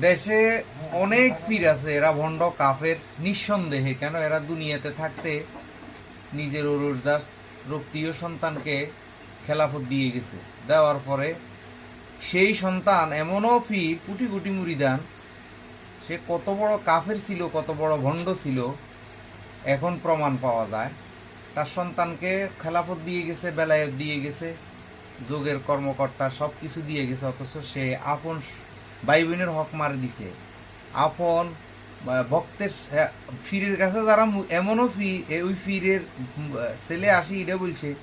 দেশে অনেক পীর আছে, এরা ভণ্ড কাফের, নিঃসন্দেহে। কেন? এরা দুনিয়াতে থাকতে নিজের অরুর্জা রক্তীয় সন্তানকে খেলাফত দিয়ে গেছে। দেওয়ার পরে সেই সন্তান এমনও পীর, কুটি কোটি মুরিদান, সে কত বড় কাফের ছিল, কত বড় ভণ্ড ছিল, এখন প্রমাণ পাওয়া যায়। তার সন্তানকে খেলাফত দিয়ে গেছে, বেলায়ত দিয়ে গেছে, যোগের কর্মকর্তা সব কিছু দিয়ে গেছে, অথচ সে আপন ভাই বোনের হক মার দিছে। আপন ভক্তের ফিরের কাছে যারা এমনও ফি ওই ফিরের ছেলে আসি এটা বলছে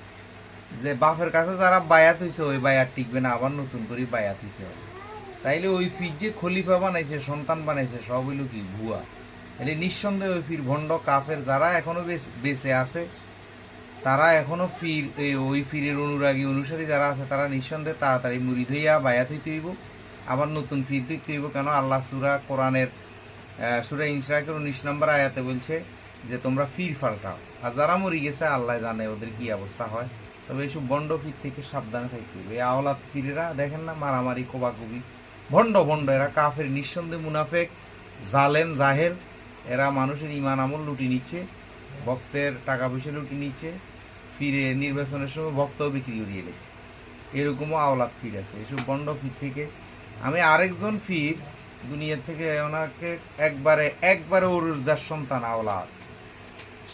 যে, বাপের কাছে যারা বায়াত হয়েছে ওই বায়াত টিকবে না, আবার নতুন করে বায়াত হইতে হবে। তাইলে ওই ফির যে খলিফা বানাইছে, সন্তান বানাইছে, সব হইল কি, ভুয়া। এলে নিঃসন্দেহে ওই ফির ভণ্ড কাফের যারা এখনও বেঁচে- আছে, তারা এখনও ফির ওই ফিরের অনুরাগী অনুসারী যারা আছে, তারা নিঃসন্দেহে তাড়াতাড়ি মুড়ি ধইয়া বায়াত হইতে হইব। আবার নতুন ফির দিতে কেন? আল্লাহ সুরা কোরআনের সুরা ইনসরাকের উনিশ নম্বর আয়াতে বলছে যে, তোমরা ফির ফাল্টাও। আর যারা মরি গেছে, আল্লাহ জানে ওদের কি অবস্থা হয়। তবে এইসব বন্ড ফির থেকে সাবধানে থাকতে হবে। এই আওলাদ ফিরেরা দেখেন না, মারামারি কোবাকুবি ভণ্ড ভণ্ড এরা কাফের, নিঃসন্দেহে মুনাফেক, জালেম জাহের এরা মানুষের ইমান আমল লুটি নিচ্ছে, ভক্তের টাকা পয়সা লুটি নিচ্ছে, ফিরে নির্বাচনের সময় ভক্তও বিক্রি করিয়ে গেছে এরকমও আওলাদ ফির আছে। এসব বন্ড ফির থেকে আমি আরেকজন ফির দুনিয়া থেকে ওনাকে একবারে একবারে অরুজার সন্তান, আওলাদ।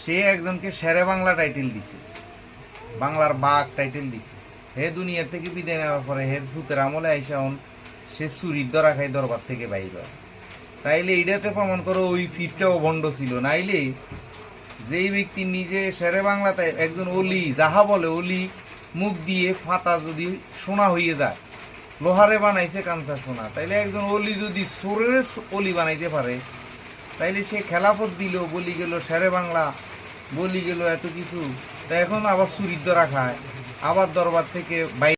সে একজনকে শেরে বাংলা টাইটেল দিছে। বাংলার বাঘ টাইটেল দিছে। হে দুনিয়া থেকে বিদায় নেওয়ার পরে হে ভূতের আমলে আইসা সে চুরির দরা খাই দরবার থেকে বাইর তাইলে এইটাতে প্রমাণ করো ওই ফিরটাও বন্ড ছিল। নাইলে যেই ব্যক্তি নিজে সেরে বাংলাতে একজন অলি, যাহা বলে অলি, মুখ দিয়ে ফাতা যদি সোনা হয়ে যায় লোহারে বানাইছে কাঞ্চা সোনা। তাইলে একজন অলি যদি সোরের অলি বানাইতে পারে, তাইলে সে খেলাপথ দিল, বলি গেল শেরে বাংলা, বলি গেল এত কিছু। তা এখন আবার চুরির রাখায় আবার দরবার থেকে বাই